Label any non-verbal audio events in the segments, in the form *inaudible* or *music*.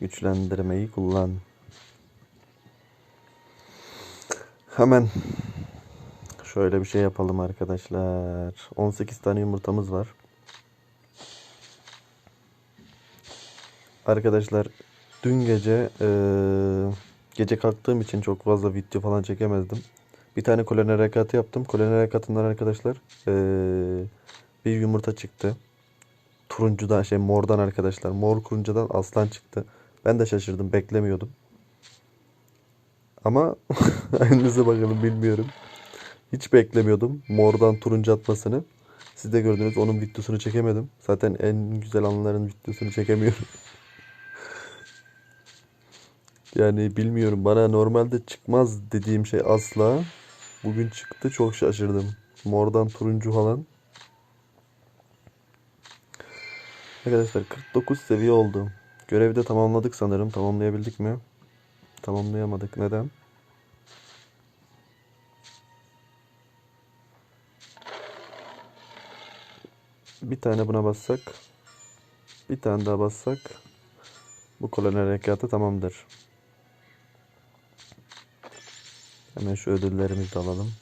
Güçlendirmeyi kullan. Hemen şöyle bir şey yapalım arkadaşlar. 18 tane yumurtamız var. Arkadaşlar dün gece eee, gece kalktığım için çok fazla video falan çekemezdim. Bir tane koloni harekatı yaptım. Koloni harekatından arkadaşlar eee, bir yumurta çıktı. Turuncudan şey mordan arkadaşlar. Mor kuruncadan aslan çıktı. Ben de şaşırdım. Beklemiyordum. Ama *laughs* önünüze bakalım bilmiyorum. Hiç beklemiyordum mordan turuncu atmasını. Siz de gördünüz onun videosunu çekemedim. Zaten en güzel anların videosunu çekemiyorum. *laughs* Yani bilmiyorum bana normalde çıkmaz dediğim şey asla. Bugün çıktı çok şaşırdım. Mordan turuncu falan. Arkadaşlar 49 seviye oldu. Görevi de tamamladık sanırım. Tamamlayabildik mi? Tamamlayamadık. Neden? Bir tane buna bassak. Bir tane daha bassak. Bu koloni harekatı tamamdır. Hemen şu ödüllerimizi de alalım.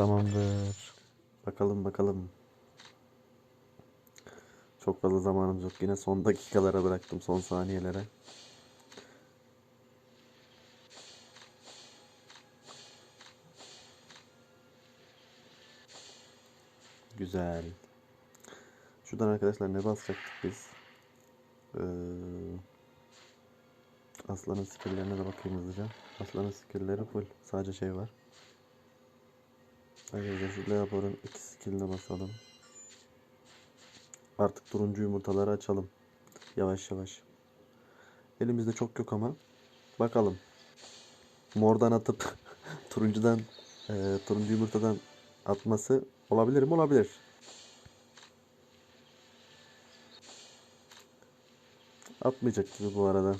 Tamamdır. Bakalım bakalım. Çok fazla zamanımız yok. Yine son dakikalara bıraktım. Son saniyelere. Güzel. Şuradan arkadaşlar ne basacaktık biz? Ee, Aslanın skill'lerine de bakayım hızlıca. Aslanın skill'leri full. Sadece şey var. Arkadaşlar şu Leopold'un iki skill'ine basalım. Artık turuncu yumurtaları açalım. Yavaş yavaş. Elimizde çok yok ama. Bakalım. Mordan atıp *laughs* turuncudan e, turuncu yumurtadan atması olabilir mi? Olabilir. Atmayacak gibi bu arada.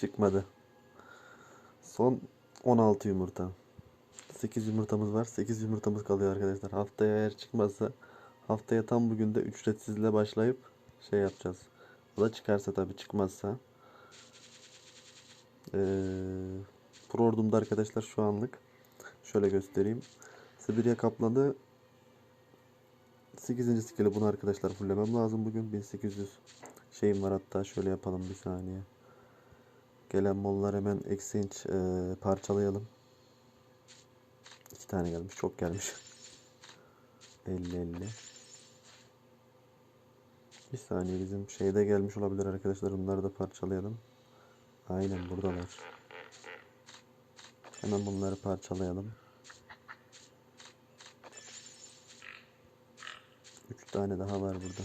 Çıkmadı. Son 16 yumurta. 8 yumurtamız var. 8 yumurtamız kalıyor arkadaşlar. Haftaya eğer çıkmazsa haftaya tam bugün de ücretsizle başlayıp şey yapacağız. O da çıkarsa tabii çıkmazsa. Ee, Pro arkadaşlar şu anlık şöyle göstereyim. Sibirya Kaplanı 8. skill'i bunu arkadaşlar fullemem lazım bugün. 1800 şeyim var hatta şöyle yapalım bir saniye. Gelen mollar hemen exchange e, parçalayalım. İki tane gelmiş. Çok gelmiş. 50 50. Bir saniye bizim şeyde gelmiş olabilir arkadaşlar. Bunları da parçalayalım. Aynen buradalar. Hemen bunları parçalayalım. 3 tane daha var burada.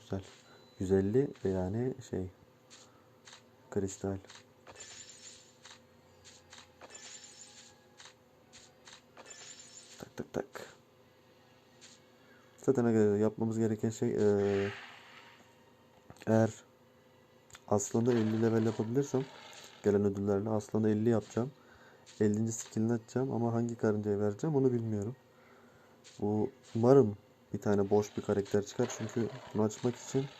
Güzel. 150 ve yani şey kristal. Zaten arkadaşlar yapmamız gereken şey eee, eğer aslında 50 level yapabilirsem gelen ödüllerle aslında 50 yapacağım. 50. skillini açacağım ama hangi karıncayı vereceğim onu bilmiyorum. Bu umarım bir tane boş bir karakter çıkar çünkü bunu açmak için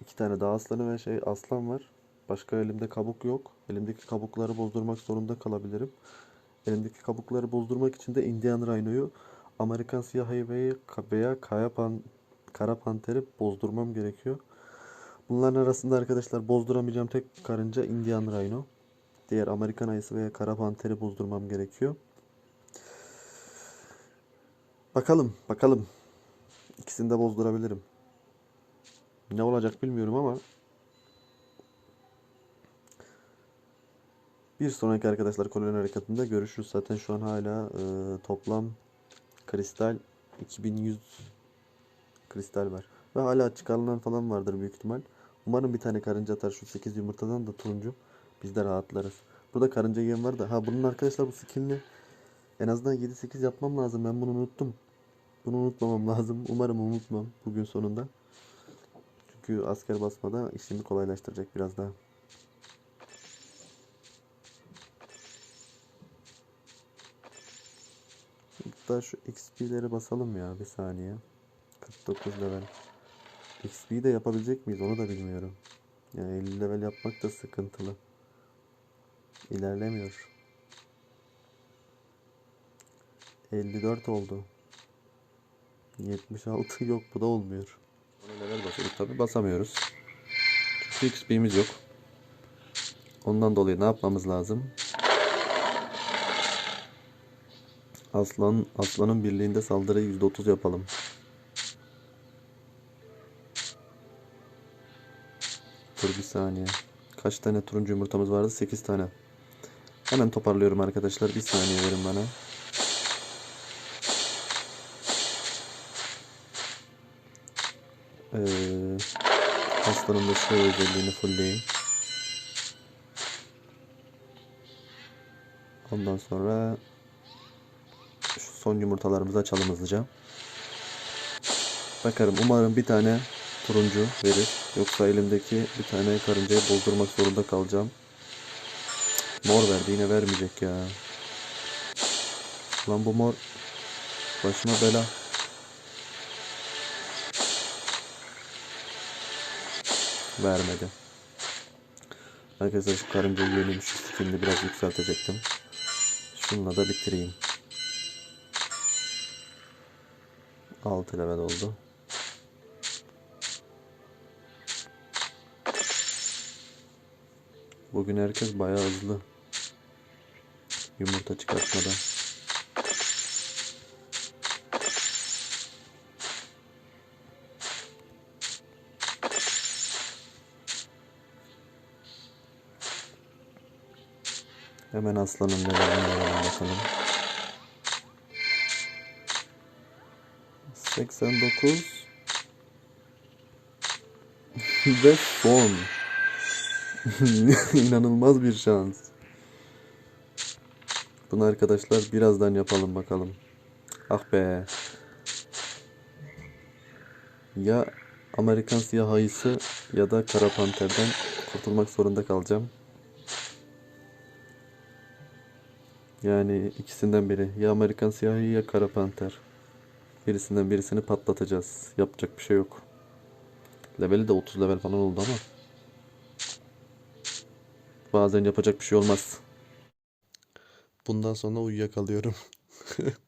iki tane daha aslanı ve şey aslan var. Başka elimde kabuk yok. Elimdeki kabukları bozdurmak zorunda kalabilirim. Elimdeki kabukları bozdurmak için de Indian Rhino'yu Amerikan siyah hayvayı veya kaya pan, kara panteri bozdurmam gerekiyor. Bunların arasında arkadaşlar bozduramayacağım tek karınca Indian Rhino. Diğer Amerikan ayısı veya kara panteri bozdurmam gerekiyor. Bakalım, bakalım. İkisini de bozdurabilirim. Ne olacak bilmiyorum ama bir sonraki arkadaşlar koloni harekatında görüşürüz. Zaten şu an hala e, toplam kristal 2100 kristal var. Ve hala çıkarılan falan vardır büyük ihtimal. Umarım bir tane karınca atar şu 8 yumurtadan da turuncu. Biz de rahatlarız. Burada karınca yiyen var da. Ha bunun arkadaşlar bu skinli en azından 7-8 yapmam lazım. Ben bunu unuttum. Bunu unutmamam lazım. Umarım unutmam bugün sonunda. Çünkü asker basmada işimi kolaylaştıracak biraz daha. Hatta şu XP'leri basalım ya bir saniye. 49 level. XP'yi de yapabilecek miyiz onu da bilmiyorum. Yani 50 level yapmak da sıkıntılı. İlerlemiyor. 54 oldu. 76 yok bu da olmuyor. Ona level basıyorduk tabi basamıyoruz. Çünkü XP'miz yok. Ondan dolayı ne yapmamız lazım? Aslan aslanın birliğinde saldırıyı %30 yapalım. Dur bir saniye. Kaç tane turuncu yumurtamız vardı? 8 tane. Hemen toparlıyorum arkadaşlar. Bir saniye verin bana. Ee, aslanın da şu özelliğini fullleyeyim. Ondan sonra son yumurtalarımızı açalım hızlıca. Bakarım umarım bir tane turuncu verir. Yoksa elimdeki bir tane karıncayı bozdurmak zorunda kalacağım. Mor verdi yine vermeyecek ya. Lan bu mor başıma bela. Vermedi. Arkadaşlar şu karınca yiyelim şu skinini biraz yükseltecektim. Şununla da bitireyim. 6 level oldu. Bugün herkes bayağı hızlı. Yumurta çıkartmadan. Hemen aslanın verelim bakalım. 89 *laughs* ve son. *laughs* İnanılmaz bir şans. Bunu arkadaşlar birazdan yapalım bakalım. Ah be. Ya Amerikan siyah ayısı ya da kara panterden kurtulmak zorunda kalacağım. Yani ikisinden biri. Ya Amerikan siyah ayı ya kara panter. Birisinden birisini patlatacağız. Yapacak bir şey yok. Leveli de 30 level falan oldu ama. Bazen yapacak bir şey olmaz. Bundan sonra uyuyakalıyorum. *laughs*